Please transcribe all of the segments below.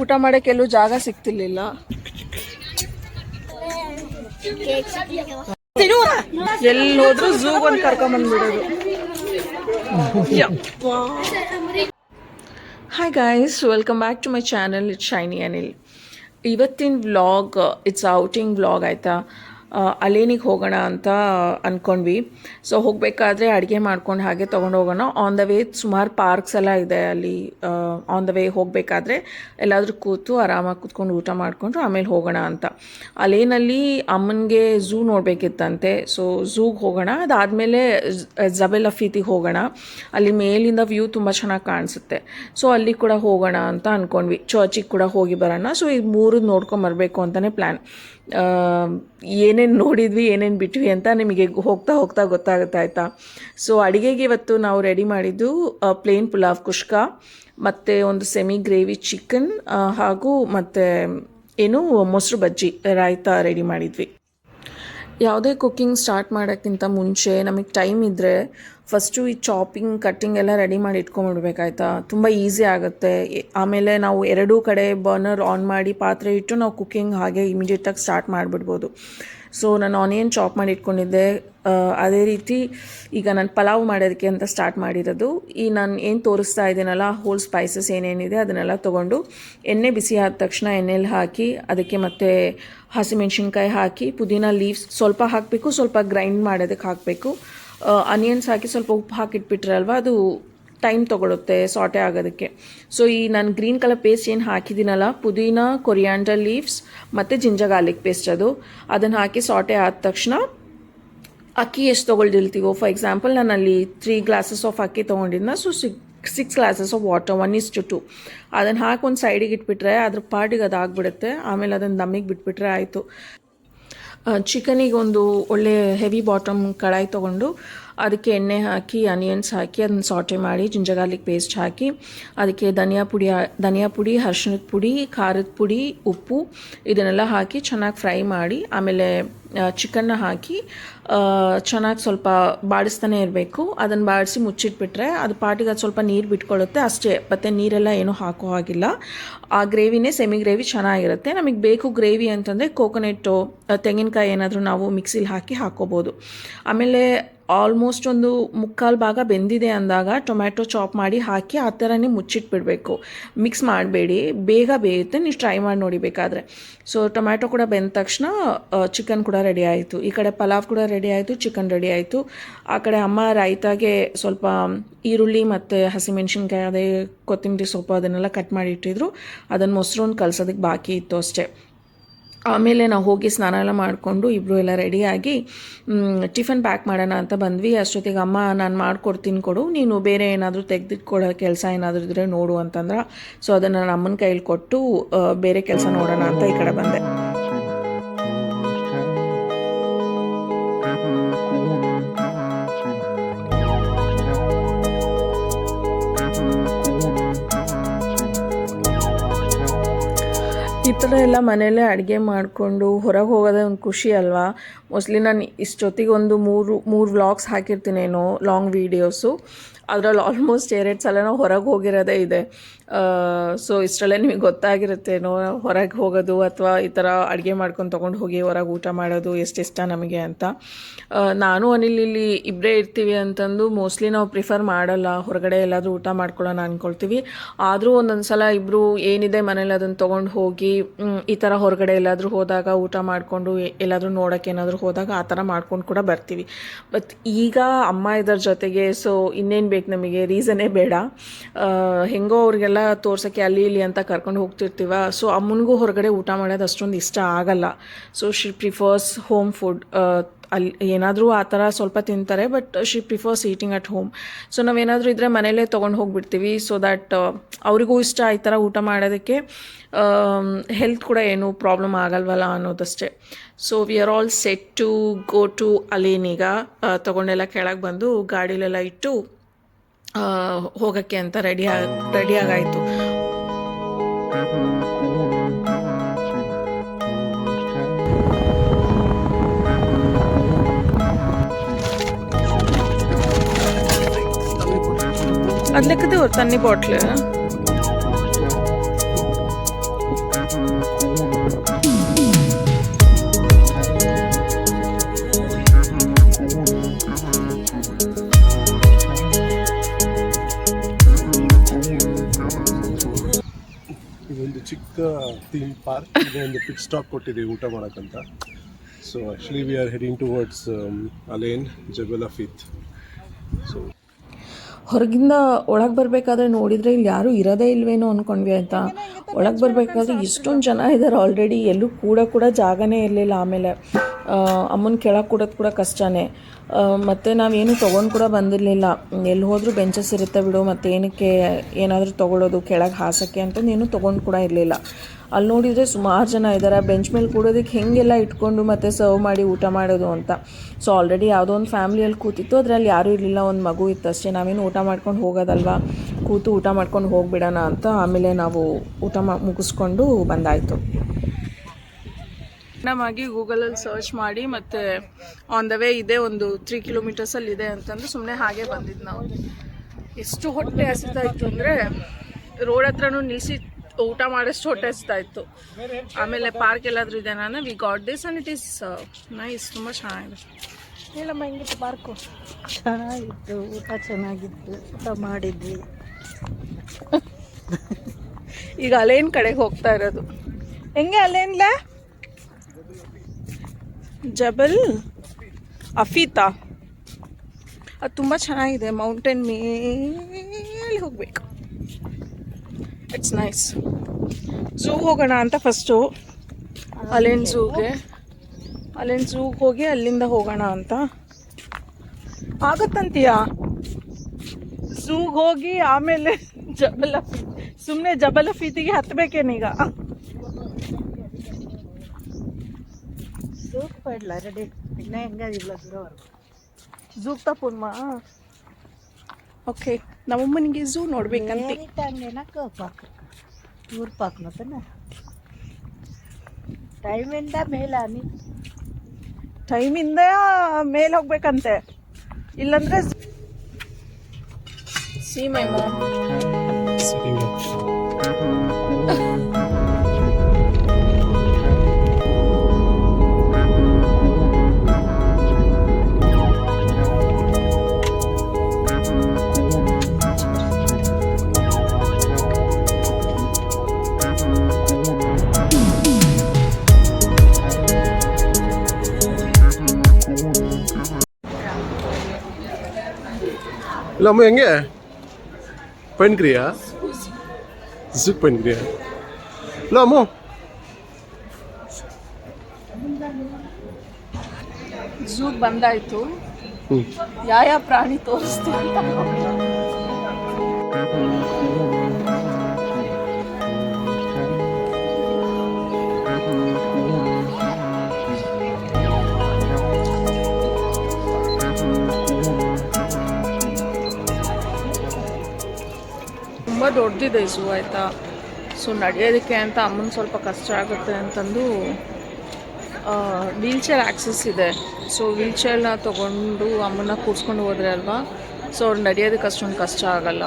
ಊಟ ಮಾಡಕ್ಕೆ ಎಲ್ಲೂ ಜಾಗ ಸಿಗ್ತಿರ್ಲಿಲ್ಲ. ಎಲ್ಲಿ ಹೋದ್ರು ಝೂಗ್ ಒಂದು ಕರ್ಕೊಂಬಂದ್ಬಿಡೋದು hi guys welcome back to my channel it's Shiny Anil ಇವತ್ತಿನ ವ್ಲಾಗ್ ಇಟ್ಸ್ ಔಟಿಂಗ್ ವ್ಲಾಗ್ ಆಯಿತಾ? ಅಲೇನಿಗೆ ಹೋಗೋಣ ಅಂತ ಅಂದ್ಕೊಂಡ್ವಿ ಸೊ ಹೋಗಬೇಕಾದ್ರೆ ಅಡುಗೆ ಮಾಡ್ಕೊಂಡು ಹಾಗೆ ತೊಗೊಂಡು ಹೋಗೋಣ. ಆನ್ ದ ವೇ ಸುಮಾರು ಪಾರ್ಕ್ಸ್ ಎಲ್ಲ ಇದೆ ಅಲ್ಲಿ. ಆನ್ ದ ವೇ ಹೋಗಬೇಕಾದ್ರೆ ಎಲ್ಲಾದರೂ ಕೂತು ಆರಾಮಾಗಿ ಕೂತ್ಕೊಂಡು ಊಟ ಮಾಡಿಕೊಂಡು ಆಮೇಲೆ ಹೋಗೋಣ ಅಂತ. ಅಲೇನಲ್ಲಿ ಅಮ್ಮನಿಗೆ ಝೂ ನೋಡಬೇಕಿತ್ತಂತೆ. ಸೊ ಝೂಗೆ ಹೋಗೋಣ. ಅದಾದಮೇಲೆ ಜಬೆಲ್ ಅಫೀತಿಗೆ ಹೋಗೋಣ. ಅಲ್ಲಿ ಮೇಲಿಂದ ವ್ಯೂ ತುಂಬ ಚೆನ್ನಾಗಿ ಕಾಣಿಸುತ್ತೆ. ಸೊ ಅಲ್ಲಿ ಕೂಡ ಹೋಗೋಣ ಅಂತ ಅಂದ್ಕೊಂಡ್ವಿ ಚರ್ಚಿಗೆ ಕೂಡ ಹೋಗಿ ಬರೋಣ. ಸೊ ಈ ಮೂರು ನೋಡ್ಕೊಂಬರ್ಬೇಕು ಅಂತಲೇ ಪ್ಲ್ಯಾನ್ ಏನೇನು ನೋಡಿದ್ವಿ, ಏನೇನು ಬಿಟ್ವಿ ಅಂತ ನಿಮಗೆ ಹೋಗ್ತಾ ಹೋಗ್ತಾ ಗೊತ್ತಾಗುತ್ತೆ, ಆಯಿತಾ? ಸೊ ಅಡುಗೆಗೆ ಇವತ್ತು ನಾವು ರೆಡಿ ಮಾಡಿದ್ದು ಪ್ಲೇನ್ ಪುಲಾವ್ ಕುಷ್ಕ ಮತ್ತು ಒಂದು ಸೆಮಿ ಗ್ರೇವಿ ಚಿಕನ್ ಹಾಗೂ ಮತ್ತು, ಏನು ಮೊಸರು ಬಜ್ಜಿ, ರಾಯ್ತಾ ರೆಡಿ ಮಾಡಿದ್ವಿ. ಯಾವುದೇ ಕುಕ್ಕಿಂಗ್ ಸ್ಟಾರ್ಟ್ ಮಾಡೋಕ್ಕಿಂತ ಮುಂಚೆ ನಮಗೆ ಟೈಮ್ ಇದ್ದರೆ ಫಸ್ಟು ಈ ಚಾಪಿಂಗ್ ಕಟ್ಟಿಂಗ್ ಎಲ್ಲ ರೆಡಿ ಮಾಡಿ ಇಟ್ಕೊಂಡ್ಬಿಡ್ಬೇಕಾಯ್ತಾ? ತುಂಬ ಈಸಿ ಆಗುತ್ತೆ. ಆಮೇಲೆ ನಾವು ಎರಡೂ ಕಡೆ ಬರ್ನರ್ ಆನ್ ಮಾಡಿ ಪಾತ್ರೆ ಇಟ್ಟು ನಾವು ಕುಕ್ಕಿಂಗ್ ಹಾಗೆ ಇಮಿಡಿಯೇಟಾಗಿ ಸ್ಟಾರ್ಟ್ ಮಾಡಿಬಿಡ್ಬೋದು. ಸೊ ನಾನು ಆನಿಯನ್ ಚಾಪ್ ಮಾಡಿ ಇಟ್ಕೊಂಡಿದ್ದೆ ಅದೇ ರೀತಿ ಈಗ ನಾನು ಪಲಾವ್ ಮಾಡೋದಕ್ಕೆ ಅಂತ ಸ್ಟಾರ್ಟ್ ಮಾಡಿರೋದು. ಈ ನಾನು ಏನು ತೋರಿಸ್ತಾ ಇದ್ದೀನಲ್ಲ ಹೋಲ್ ಸ್ಪೈಸಸ್ ಏನೇನಿದೆ ಅದನ್ನೆಲ್ಲ ತೊಗೊಂಡು ಎಣ್ಣೆ ಬಿಸಿ ಆದ ತಕ್ಷಣ ಎಣ್ಣೆಲಿ ಹಾಕಿ ಅದಕ್ಕೆ ಮತ್ತೆ ಹಸಿಮೆಣ್ಸಿನ್ಕಾಯಿ ಹಾಕಿ, ಪುದೀನ ಲೀವ್ಸ್ ಸ್ವಲ್ಪ ಹಾಕಬೇಕು, ಸ್ವಲ್ಪ ಗ್ರೈಂಡ್ ಮಾಡೋದಕ್ಕೆ ಹಾಕಬೇಕು. ಅನಿಯನ್ಸ್ ಹಾಕಿ ಸ್ವಲ್ಪ ಉಪ್ಪು ಹಾಕಿಟ್ಬಿಟ್ರಲ್ವ, ಅದು ಟೈಮ್ ತೊಗೊಳುತ್ತೆ ಸಾಟೆ ಆಗೋದಕ್ಕೆ. ಸೊ ಈ ನಾನು ಗ್ರೀನ್ ಕಲರ್ ಪೇಸ್ಟ್ ಏನು ಹಾಕಿದ್ದೀನಲ್ಲ, ಪುದೀನ ಕೊರಿಯಾಂಡರ್ ಲೀವ್ಸ್ ಮತ್ತು ಜಿಂಜರ್ ಗಾರ್ಲಿಕ್ ಪೇಸ್ಟ್ ಅದು. ಅದನ್ನು ಹಾಕಿ ಸಾಟೆ ಆದ ತಕ್ಷಣ ಅಕ್ಕಿ ಎಷ್ಟು ತೊಗೊಳ್ದಿಲ್ತೀವೋ ಫಾರ್ ಎಕ್ಸಾಂಪಲ್ ನಾನು ಅಲ್ಲಿ ತ್ರೀ ಗ್ಲಾಸಸ್ ಆಫ್ ಅಕ್ಕಿ ತೊಗೊಂಡಿದ್ನ so six six glasses of water one is to two ಅದನ್ನು ಹಾಕಿ ಒಂದು ಸೈಡಿಗೆ ಇಟ್ಬಿಟ್ರೆ ಅದ್ರ ಪಾರ್ಟಿಗೆ ಅದು ಆಗಿಬಿಡುತ್ತೆ, ಆಮೇಲೆ ಅದನ್ನು ದಮ್ಮಿಗೆ ಬಿಟ್ಬಿಟ್ರೆ ಆಯಿತು. ಚಿಕನಿಗೆ ಒಂದು ಒಳ್ಳೆ ಹೆವಿ ಬಾಟಮ್ ಕಡಾಯಿ ತೊಗೊಂಡು ಅದಕ್ಕೆ ಎಣ್ಣೆ ಹಾಕಿ ಅನಿಯನ್ಸ್ ಹಾಕಿ, ಅದನ್ನ ಸಾಟೆ ಮಾಡಿ ಜಿಂಜರ್ ಗಾರ್ಲಿಕ್ ಪೇಸ್ಟ್ ಹಾಕಿ, ಅದಕ್ಕೆ ಧನಿಯಾ ಪುಡಿ ಧನಿಯಾ ಪುಡಿ, ಅರ್ಶಿಣದ ಪುಡಿ, ಖಾರದ ಪುಡಿ, ಉಪ್ಪು ಇದನ್ನೆಲ್ಲ ಹಾಕಿ ಚೆನ್ನಾಗಿ ಫ್ರೈ ಮಾಡಿ, ಆಮೇಲೆ ಚಿಕನ್ನ ಹಾಕಿ ಚೆನ್ನಾಗಿ ಸ್ವಲ್ಪ ಬಾಡಿಸ್ತಾನೆ ಇರಬೇಕು. ಅದನ್ನು ಬಾಡಿಸಿ ಮುಚ್ಚಿಟ್ಬಿಟ್ರೆ ಅದು ಪಾಟಿಗೆ ಅದು ಸ್ವಲ್ಪ ನೀರು ಬಿಟ್ಕೊಳ್ಳುತ್ತೆ. ಅಷ್ಟೇ, ಮತ್ತು ನೀರೆಲ್ಲ ಏನೂ ಹಾಕೋ ಹಾಗಿಲ್ಲ. ಆ ಗ್ರೇವಿನೇ ಸೆಮಿ ಗ್ರೇವಿ ಚೆನ್ನಾಗಿರುತ್ತೆ. ನಮಗೆ ಬೇಕು ಗ್ರೇವಿ ಅಂತಂದರೆ ಕೋಕೋನೆಟ್ಟು ತೆಂಗಿನಕಾಯಿ ಏನಾದರೂ ನಾವು ಮಿಕ್ಸಿಲಿ ಹಾಕಿ ಹಾಕೋಬೋದು. ಆಮೇಲೆ ಆಲ್ಮೋಸ್ಟ್ ಒಂದು ಮುಕ್ಕಾಲು ಭಾಗ ಬೆಂದಿದೆ ಅಂದಾಗ ಟೊಮ್ಯಾಟೊ ಚಾಪ್ ಮಾಡಿ ಹಾಕಿ ಆ ಥರನೇ ಮುಚ್ಚಿಟ್ಬಿಡಬೇಕು. ಮಿಕ್ಸ್ ಮಾಡಬೇಡಿ. ಬೇಗ ಬೇಯುತ್ತೆ. ನೀವು ಟ್ರೈ ಮಾಡಿ ನೋಡಿ ಬೇಕಾದರೆ. ಸೊ ಟೊಮ್ಯಾಟೊ ಕೂಡ ಬೆಂದ ತಕ್ಷಣ ಚಿಕನ್ ಕೂಡ ರೆಡಿ ಆಯಿತು. ಈ ಕಡೆ ಪಲಾವ್ ಕೂಡ ರೆಡಿ ಆಯಿತು. ಚಿಕನ್ ರೆಡಿ ಆಯಿತು. ಆ ಕಡೆ ಅಮ್ಮ ರಾಯ್ತಾಗೆ ಸ್ವಲ್ಪ ಈರುಳ್ಳಿ ಮತ್ತು ಹಸಿಮೆಣ್ಸಿನ್ಕಾಯಿ, ಅದೇ ಕೊತ್ತಂಬರಿ ಸೊಪ್ಪು ಅದನ್ನೆಲ್ಲ ಕಟ್ ಮಾಡಿ ಇಟ್ಟಿದ್ರು. ಅದನ್ನು ಮೊಸರನ್ನು ಕಲ್ಸೋದಕ್ಕೆ ಬಾಕಿ ಇತ್ತು ಅಷ್ಟೇ. ಆಮೇಲೆ ನಾವು ಹೋಗಿ ಸ್ನಾನ ಎಲ್ಲ ಮಾಡಿಕೊಂಡು ಇಬ್ಬರು ಎಲ್ಲ ರೆಡಿಯಾಗಿ ಟಿಫನ್ ಪ್ಯಾಕ್ ಮಾಡೋಣ ಅಂತ ಬಂದ್ವಿ. ಅಷ್ಟೊತ್ತಿಗೆ ಅಮ್ಮ, ನಾನು ಮಾಡ್ಕೊಡ್ತೀನಿ ಕೊಡು. ನೀನು ಬೇರೆ ಏನಾದರೂ ತೆಗೆದಿಟ್ಕೊಳ್ಳೋ ಕೆಲಸ ಏನಾದರೂ ಇದ್ದರೆ ನೋಡು ಅಂತಂದ್ರೆ. ಸೊ ಅದನ್ನು ನಾನು ಅಮ್ಮನ ಕೈಯಲ್ಲಿ ಕೊಟ್ಟು ಬೇರೆ ಕೆಲಸ ನೋಡೋಣ ಅಂತ ಈ ಕಡೆ ಬಂದೆ. ಥರ ಎಲ್ಲ ಮನೆಯಲ್ಲೇ ಅಡುಗೆ ಮಾಡಿಕೊಂಡು ಹೊರಗೆ ಹೋಗೋದೇ ಒಂದು ಖುಷಿ ಅಲ್ವಾ? ಮೋಸ್ಟ್ಲಿ ನಾನು ಇಷ್ಟೊತ್ತಿಗೆ ಒಂದು ಮೂರು ಮೂರು ವ್ಲಾಗ್ಸ್ ಹಾಕಿರ್ತೀನೇನೋ ಲಾಂಗ್ ವೀಡಿಯೋಸು ಅದರಲ್ಲಿ ಆಲ್ಮೋಸ್ಟ್ ಎರಡು ಸಲ ಹೊರಗೆ ಹೋಗಿರೋದೇ ಇದೆ. ಸೊ ಇಷ್ಟರಲ್ಲೇ ನಿಮಗೆ ಗೊತ್ತಾಗಿರುತ್ತೇನೋ ಹೊರಗೆ ಹೋಗೋದು ಅಥವಾ ಈ ಥರ ಅಡುಗೆ ಮಾಡ್ಕೊಂಡು ತೊಗೊಂಡು ಹೋಗಿ ಹೊರಗೆ ಊಟ ಮಾಡೋದು ಎಷ್ಟು ಇಷ್ಟ ನಮಗೆ ಅಂತ. ನಾನು ಅನಿಲ್ ಇಲ್ಲಿ ಇಬ್ಬರೇ ಇರ್ತೀವಿ ಅಂತಂದು ಮೋಸ್ಟ್ಲಿ ನಾವು ಪ್ರಿಫರ್ ಮಾಡಲ್ಲ. ಹೊರಗಡೆ ಎಲ್ಲಾದರೂ ಊಟ ಮಾಡ್ಕೊಳ್ಳೋಣ ಅಂದ್ಕೊಳ್ತೀವಿ ಆದರೂ ಒಂದೊಂದು ಸಲ ಇಬ್ಬರು ಏನಿದೆ ಮನೇಲಿ ಅದನ್ನು ತೊಗೊಂಡು ಹೋಗಿ ಈ ಥರ ಹೊರಗಡೆ ಎಲ್ಲಾದರೂ ಹೋದಾಗ ಊಟ ಮಾಡಿಕೊಂಡು ಎಲ್ಲಾದರೂ ನೋಡೋಕ್ಕೆ ಏನಾದರೂ ಹೋದಾಗ ಆ ಥರ ಮಾಡ್ಕೊಂಡು ಕೂಡ ಬರ್ತೀವಿ. ಬಟ್ ಈಗ ಅಮ್ಮ ಇದರ ಜೊತೆಗೆ ಸೊ ಇನ್ನೇನು ಬೇಕು ನಮಗೆ? ರೀಸನೇ ಬೇಡ. ಹೆಂಗೋ ಅವ್ರಿಗೆಲ್ಲ ತೋರ್ಸೋಕ್ಕೆ ಅಲ್ಲಿ ಇಲ್ಲಿ ಅಂತ ಕರ್ಕೊಂಡು ಹೋಗ್ತಿರ್ತೀವ. ಸೊ ಅಮ್ಮನಿಗೂ ಹೊರಗಡೆ ಊಟ ಮಾಡೋದು ಅಷ್ಟೊಂದು ಇಷ್ಟ ಆಗಲ್ಲ. So she prefers home food ಅಲ್ಲಿ ಏನಾದರೂ ಆ ಥರ ಸ್ವಲ್ಪ ತಿಂತಾರೆ but she prefers eating at home so ನಾವೇನಾದರೂ ಇದ್ದರೆ ಮನೇಲೇ ತೊಗೊಂಡು ಹೋಗಿಬಿಡ್ತೀವಿ ಸೊ ದ್ಯಾಟ್ ಅವರಿಗೂ ಇಷ್ಟ ಈ ಥರ ಊಟ ಮಾಡೋದಕ್ಕೆ ಹೆಲ್ತ್ ಕೂಡ ಏನು ಪ್ರಾಬ್ಲಮ್ ಆಗಲ್ವಲ್ಲ ಅನ್ನೋದಷ್ಟೇ. So we are all set to go to ಅಲೇನೀಗ ತೊಗೊಂಡೆಲ್ಲ ಕೆಳಗೆ ಬಂದು ಗಾಡಿಲೆಲ್ಲ ಇಟ್ಟು ಆ, ಹೋಗೋಕ್ಕೆ ಅಂತ ರೆಡಿ ರೆಡಿ அதுலக்குது ஒரு தண்ணி பாட்டில் ಇದೊಂದು ಚಿಕ್ಕ ಥೀಮ್ ಪಾರ್ಕ್ ಇದೆ ಒಂದು ಪಿಕ್ ಸ್ಟಾಪ್ ಕೊಟ್ಟಿದೆ ಊಟ ಮಾಡೋಕ್ಕಂತ. So actually we are heading towards Al Ain Jabal Hafeet so ಹೊರಗಿಂದ ಒಳಗೆ ಬರಬೇಕಾದ್ರೆ ನೋಡಿದರೆ ಇಲ್ಲಿ ಯಾರೂ ಇರೋದೇ ಇಲ್ವೇನೋ ಅಂದ್ಕೊಂಡ್ವಿ ಆಯಿತಾ ಒಳಗೆ ಬರಬೇಕಾದ್ರೆ ಇಷ್ಟೊಂದು ಜನ ಇದ್ದಾರೆ ಆಲ್ರೆಡಿ ಎಲ್ಲೂ ಕೂಡ ಕೂಡ ಜಾಗನೇ ಇರಲಿಲ್ಲ ಆಮೇಲೆ. ಅಮ್ಮನ ಕೆಳಗೆ ಕೂಡೋದು ಕೂಡ ಕಷ್ಟನೇ. ಮತ್ತು ನಾವೇನು ತೊಗೊಂಡು ಕೂಡ ಬಂದಿರಲಿಲ್ಲ. ಎಲ್ಲಿ ಹೋದರೂ ಬೆಂಚಸ್ ಇರುತ್ತೆ ಬಿಡು, ಮತ್ತು ಏನಕ್ಕೆ ಏನಾದರೂ ತೊಗೊಳೋದು, ಕೆಳಗೆ ಹಾಸಕ್ಕೆ ಅಂತಂದು ಏನು ತೊಗೊಂಡು ಕೂಡ ಇರಲಿಲ್ಲ. ಅಲ್ಲಿ ನೋಡಿದರೆ ಸುಮಾರು ಜನ ಇದ್ದಾರೆ ಬೆಂಚ್ ಮೇಲೆ ಕೂಡೋದಕ್ಕೆ ಹೆಂಗೆಲ್ಲ ಇಟ್ಕೊಂಡು ಮತ್ತೆ ಸರ್ವ್ ಮಾಡಿ ಊಟ ಮಾಡೋದು ಅಂತ. ಸೊ ಆಲ್ರೆಡಿ ಯಾವುದೋ ಒಂದು ಫ್ಯಾಮಿಲಿಯಲ್ಲಿ ಕೂತಿತ್ತು. ಅದರಲ್ಲಿ ಯಾರೂ ಇರಲಿಲ್ಲ. ಒಂದು ಮಗು ಇತ್ತು ಅಷ್ಟೇ. ನಾವೇನು ಊಟ ಮಾಡ್ಕೊಂಡು ಹೋಗೋದಲ್ವಾ? ಕೂತು ಊಟ ಮಾಡ್ಕೊಂಡು ಹೋಗಿಬಿಡೋಣ ಅಂತ ಆಮೇಲೆ ನಾವು ಊಟ ಮುಗಿಸ್ಕೊಂಡು ಬಂದಾಯಿತು. ನಮಗೆ ಗೂಗಲಲ್ಲಿ ಸರ್ಚ್ ಮಾಡಿ ಮತ್ತು ಆನ್ ದ ವೇ ಇದೆ ಒಂದು ತ್ರೀ ಕಿಲೋಮೀಟರ್ಸಲ್ಲಿ ಇದೆ ಅಂತಂದು ಸುಮ್ಮನೆ ಹಾಗೆ ಬಂದಿದ್ದು ನಾವು. ಎಷ್ಟು ಹೊಟ್ಟೆ ಹಸಿತಾ ಇತ್ತು ಅಂದರೆ ರೋಡ್ ಹತ್ರನೂ ನಿಲ್ಲಿಸಿ ಊಟ ಮಾಡೋಷ್ಟು ಹೊಟ್ಟೆ ಇತ್ತು ಆಮೇಲೆ ಪಾರ್ಕ್ ಎಲ್ಲಾದರೂ ಇದೆ ನಾನು. We got this and it is nice ತುಂಬ ಚೆನ್ನಾಗಿದೆ. ಹೇಳಮ್ಮ ಹೆಂಗಿತ್ತು ಪಾರ್ಕು ಚೆನ್ನಾಗಿತ್ತು. ಊಟ ಚೆನ್ನಾಗಿತ್ತು. ಊಟ ಮಾಡಿದ್ವಿ. ಈಗ ಅಲೇನ್ ಕಡೆಗೆ ಹೋಗ್ತಾ ಇರೋದು. ಹೆಂಗೆ ಅಲೇನ್ಲ ಜಬಲ್? ಅಫೀತಾ? ಅದು ತುಂಬ ಚೆನ್ನಾಗಿದೆ. ಮೌಂಟೇನ್ ಮೇಲೆ ಹೋಗ್ಬೇಕು. ಇಟ್ಸ್ ನೈಸ್ ಝೂ ಹೋಗೋಣ ಅಂತ ಫಸ್ಟು ಅಲೇನ್ ಝೂಗೆ ಅಲೇನ್ ಝೂಗೆ ಹೋಗಿ ಅಲ್ಲಿಂದ ಹೋಗೋಣ ಅಂತ. ಆಗತ್ತಂತೀಯಾ? ಝೂಗೆ ಹೋಗಿ ಆಮೇಲೆ ಜಬಲ್ ಅಫೀತ್ ಸುಮ್ಮನೆ ಜಬಲ್ ಅಫೀತಿಗೆ ಹತ್ಬೇಕೇನೀಗ ಸೂಪ್ ಪಡ್ಲ ರೆಡಿ ಇನ್ನ ಹೆಂಗಾಗಿಲ್ಲ ದೂರವರೆಗೂ. ಝೂಗ್ ತಪ್ಪುನ್ಮ ಓಕೆ ನಮ್ಮಮ್ಮನಿಗೆ ಝೂ ನೋಡ್ಬೇಕಂತ. ಟೂರ್ ಪಾಕ್? ಊರ್ ಪಾಕ್ ಮತ್ತನ? ಟೈಮಿಂದ ಮೇಲಾನಿ ಟೈಮಿಂದ ಮೇಲೆ ಹೋಗ್ಬೇಕಂತೆ. ಇಲ್ಲಂದ್ರೆ ಸಿ ಮೈ ಮಾಮ್ ಇಲ್ಲ ಅಮ್ಮ ಹೆಂಗೆ? ಪೈನ್ಕ್ರಿಯಾ ಝುಕ್ ಪೈನ್ಕ್ರಿಯಾ ಇಲ್ಲ ಅಮ್ಮ. ಝೂಗ್ ಬಂದಾಯ್ತು. ಹ್ಞೂ ಯಾವ ಯಾವ ಪ್ರಾಣಿ ತೋರಿಸ್ತೀವಿ ಅಂತ ತುಂಬ ದೊಡ್ಡದಿದೆ ಝೂ ಆಯಿತಾ? ಸೊ ನಡೆಯೋದಕ್ಕೆ ಅಂತ ಅಮ್ಮನ ಸ್ವಲ್ಪ ಕಷ್ಟ ಆಗುತ್ತೆ ಅಂತಂದು ವೀಲ್ ಚೇರ್ ಆ್ಯಕ್ಸಸ್ ಇದೆ. ಸೊ ವೀಲ್ ಚೇರ್ನ ತೊಗೊಂಡು ಅಮ್ಮನ ಕೂರಿಸ್ಕೊಂಡು ಹೋದ್ರೆ ಅಲ್ವಾ? ಸೊ ಅವ್ರು ನಡೆಯೋದಕ್ಕೆ ಅಷ್ಟೊಂದು ಕಷ್ಟ ಆಗಲ್ಲ.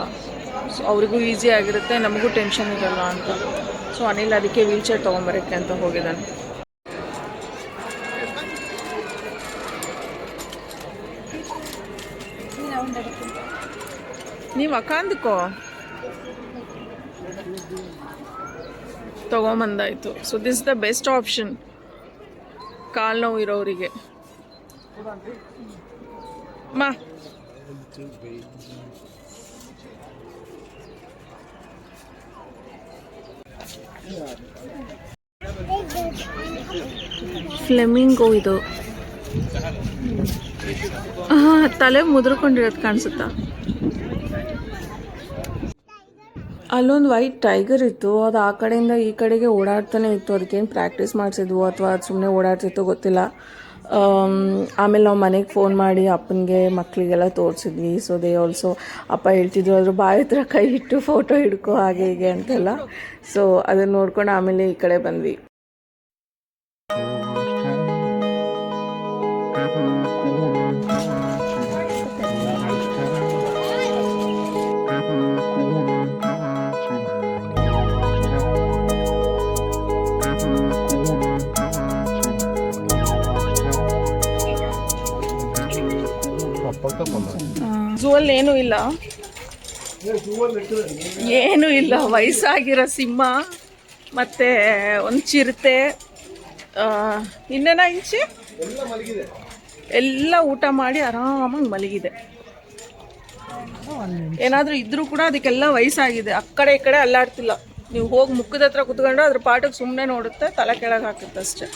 ಸೊ ಅವರಿಗೂ ಈಸಿ ಆಗಿರುತ್ತೆ ನಮಗೂ ಟೆನ್ಷನ್ ಇರಲ್ಲ ಅಂತ. ಸೊ ಅನಿಲ್ ಅದಕ್ಕೆ ವೀಲ್ ಚೇರ್ ತೊಗೊಂಬರೋಕ್ಕೆ ಅಂತ ಹೋಗಿದ್ದಾನೆ. ನೀವು ಅಕಾಂದಕ್ಕೋ ತೊಗೊಂಬಂದಾಯಿತು. So this the best option ಕಾಲು ನೋವು ಇರೋರಿಗೆ ಮಾ. ಫ್ಲೆಮಿಂಗೋ ಇದು. ತಲೆ ಮುದ್ರಕೊಂಡಿರೋದು ಕಾಣಿಸುತ್ತಾ? ಅಲ್ಲೊಂದು ವೈಟ್ ಟೈಗರ್ ಇತ್ತು. ಅದು ಆ ಕಡೆಯಿಂದ ಈ ಕಡೆಗೆ ಓಡಾಡ್ತಾನೆ ಇತ್ತು. ಅದಕ್ಕೇನು ಪ್ರಾಕ್ಟೀಸ್ ಮಾಡಿಸಿದ್ವು ಅಥವಾ ಅದು ಸುಮ್ಮನೆ ಓಡಾಡ್ತಿತ್ತು ಗೊತ್ತಿಲ್ಲ. ಆಮೇಲೆ ನಾವು ಮನೆಗೆ ಫೋನ್ ಮಾಡಿ ಅಪ್ಪನಿಗೆ ಮಕ್ಕಳಿಗೆಲ್ಲ ತೋರಿಸಿದ್ವಿ. ಸೊ ದೇ ಆಲ್ಸೋ ಅಪ್ಪ ಹೇಳ್ತಿದ್ರು, ಅದ್ರ ಬಾಯಿ ಹತ್ರ ಕೈ ಇಟ್ಟು ಫೋಟೋ ಹಿಡ್ಕೊ, ಹಾಗೆ ಹೀಗೆ ಅಂತೆಲ್ಲ. ಸೊ ಅದನ್ನು ನೋಡ್ಕೊಂಡು ಆಮೇಲೆ ಈ ಕಡೆ ಬಂದ್ವಿ. ಝೂ ಅಲ್ಲಿ ಏನೂ ಇಲ್ಲ. ಏನೂ ಇಲ್ಲ. ವಯಸ್ಸಾಗಿರೋ ಸಿಂಹ, ಮತ್ತು ಒಂದು ಚಿರತೆ ಇನ್ನೇನ ಇಂಚಿ? ಎಲ್ಲ ಊಟ ಮಾಡಿ ಆರಾಮಾಗಿ ಮಲಗಿದೆ. ಏನಾದರೂ ಇದ್ರೂ ಕೂಡ ಅದಕ್ಕೆಲ್ಲ ವಯಸ್ಸಾಗಿದೆ. ಆ ಕಡೆ ಈ ಕಡೆ ಅಲ್ಲಾಡ್ತಿಲ್ಲ. ನೀವು ಹೋಗಿ ಮುಖದ ಹತ್ರ ಕುತ್ಕೊಂಡು ಅದ್ರ ಪಾಠಕ್ಕೆ ಸುಮ್ಮನೆ ನೋಡುತ್ತೆ, ತಲೆ ಕೆಳಗೆ ಹಾಕುತ್ತೆ ಅಷ್ಟೇ.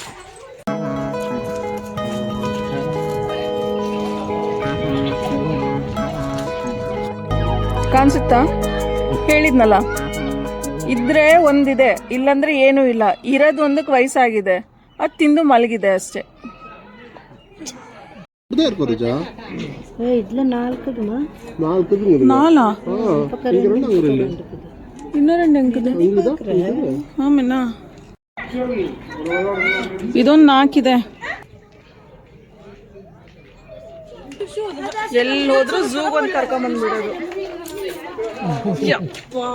ಕಾಣಿಸುತ್ತಾ? ಹೇಳಿದ್ನಲ್ಲ. ಇದ್ರೆ ಒಂದಿದೆ ಇಲ್ಲಂದ್ರೆ ಏನೂ ಇಲ್ಲ. ಇರೋದು ಒಂದಕ್ಕೆ ವಯಸ್ಸಾಗಿದೆ. ಅದು ತಿಂದು ಮಲಗಿದೆ ಅಷ್ಟೇ. ನಾಲಾ? ಇನ್ನೂ రెండు ಎಂಕದೆ ಆಮೇನ ಇದೊಂದು ನಾಲ್ಕಿದೆ ಎಲ್ಲಿ ಹೋದ್ರು ಕರ್ಕೊಂಬಂದ್ಬಿಡೋದು. ಯಪ್ಪಾ.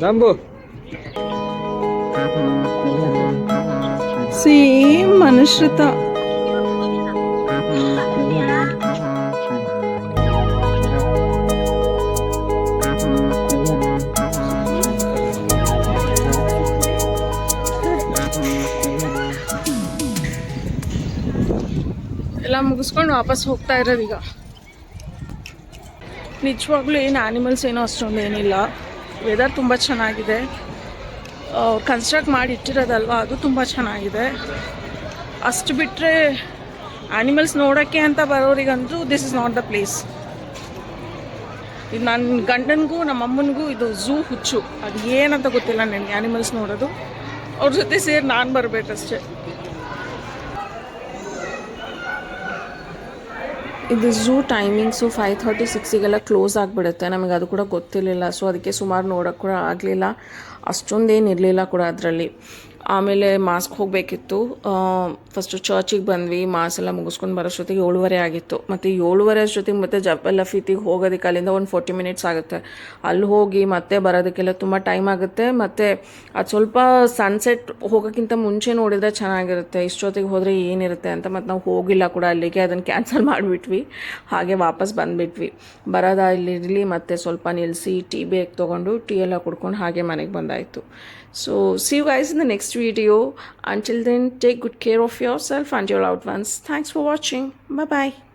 ಜಾಂಬು ಸೇಮ್ ಮನುಷ್ಯತ ಎಲ್ಲ ಮುಗಿಸ್ಕೊಂಡು ವಾಪಸ್ ಹೋಗ್ತಾ ಇರೋದು ಈಗ. ನಿಜವಾಗ್ಲೂ ಏನು ಆ್ಯನಿಮಲ್ಸ್ ಏನೋ ಅಷ್ಟೊಂದು ಏನಿಲ್ಲ. ವೆದರ್ ತುಂಬ ಚೆನ್ನಾಗಿದೆ. ಕನ್ಸ್ಟ್ರಕ್ಟ್ ಮಾಡಿ ಇಟ್ಟಿರೋದಲ್ವ ಅದು ತುಂಬ ಚೆನ್ನಾಗಿದೆ. ಅಷ್ಟು ಬಿಟ್ಟರೆ ಆ್ಯನಿಮಲ್ಸ್ ನೋಡೋಕ್ಕೆ ಅಂತ ಬರೋರಿಗಂತೂ this is not the place ಇದು ನನ್ನ ಗಂಡನಿಗೂ ನಮ್ಮ ಅಮ್ಮನಿಗೂ ಇದು ಝೂ ಹುಚ್ಚು. ಅದು ಏನಂತ ಗೊತ್ತಿಲ್ಲ ನನಗೆ ಆ್ಯನಿಮಲ್ಸ್ ನೋಡೋದು. ಅವ್ರ ಜೊತೆ ಸೇರಿ ನಾನು ಬರಬೇಕಷ್ಟೆ. ಇದು ಝೂ ಟೈಮಿಂಗ್ಸು ಫೈವ್ ಥರ್ಟಿ ಸಿಕ್ಸಿಗೆಲ್ಲ ಕ್ಲೋಸ್ ಆಗಿಬಿಡುತ್ತೆ. ನಮಗೆ ಅದು ಕೂಡ ಗೊತ್ತಿರಲಿಲ್ಲ. ಸೊ ಅದಕ್ಕೆ ಸುಮಾರು ನೋಡೋಕ್ಕೆ ಕೂಡ ಆಗಲಿಲ್ಲ. ಅಷ್ಟೊಂದೇನಿರಲಿಲ್ಲ ಕೂಡ ಅದರಲ್ಲಿ. ಆಮೇಲೆ ಮಾಸ್ಕ್ ಹೋಗಬೇಕಿತ್ತು. ಫಸ್ಟು ಚರ್ಚಿಗೆ ಬಂದ್ವಿ, ಮಾಸ್ ಎಲ್ಲ ಮುಗಿಸ್ಕೊಂಡು ಬರೋಷ್ಟೊತ್ತಿಗೆ ಏಳುವರೆ ಆಗಿತ್ತು. ಮತ್ತು ಏಳುವರೆ ಅಷ್ಟೊತ್ತಿಗೆ ಮತ್ತೆ ಜಬ್ಬಲ್ ಲಫೀತಿಗೆ ಹೋಗೋದಕ್ಕೆ ಅಲ್ಲಿಂದ ಒಂದು ಫೋರ್ಟಿ ಮಿನಿಟ್ಸ್ ಆಗುತ್ತೆ. ಅಲ್ಲಿ ಹೋಗಿ ಮತ್ತೆ ಬರೋದಕ್ಕೆಲ್ಲ ತುಂಬ ಟೈಮ್ ಆಗುತ್ತೆ. ಮತ್ತು ಅದು ಸ್ವಲ್ಪ ಸನ್ಸೆಟ್ ಹೋಗೋಕ್ಕಿಂತ ಮುಂಚೆ ನೋಡಿದರೆ ಚೆನ್ನಾಗಿರುತ್ತೆ. ಇಷ್ಟೊತ್ತಿಗೆ ಹೋದರೆ ಏನಿರುತ್ತೆ ಅಂತ ಮತ್ತು ನಾವು ಹೋಗಿಲ್ಲ ಕೂಡ ಅಲ್ಲಿಗೆ. ಅದನ್ನು ಕ್ಯಾನ್ಸಲ್ ಮಾಡಿಬಿಟ್ವಿ. ಹಾಗೆ ವಾಪಸ್ ಬಂದುಬಿಟ್ವಿ. ಬರೋದ ಇಲ್ಲಿರಲಿ ಮತ್ತೆ ಸ್ವಲ್ಪ ನಿಲ್ಲಿಸಿ ಟೀ ಬೇಕ್ ತೊಗೊಂಡು ಟೀ ಎಲ್ಲ ಕುಡ್ಕೊಂಡು ಹಾಗೆ ಮನೆಗೆ ಬಂದಾಯಿತು. So, see you guys in the next video. Until then, take good care of yourself and your loved ones. Thanks for watching. Bye bye.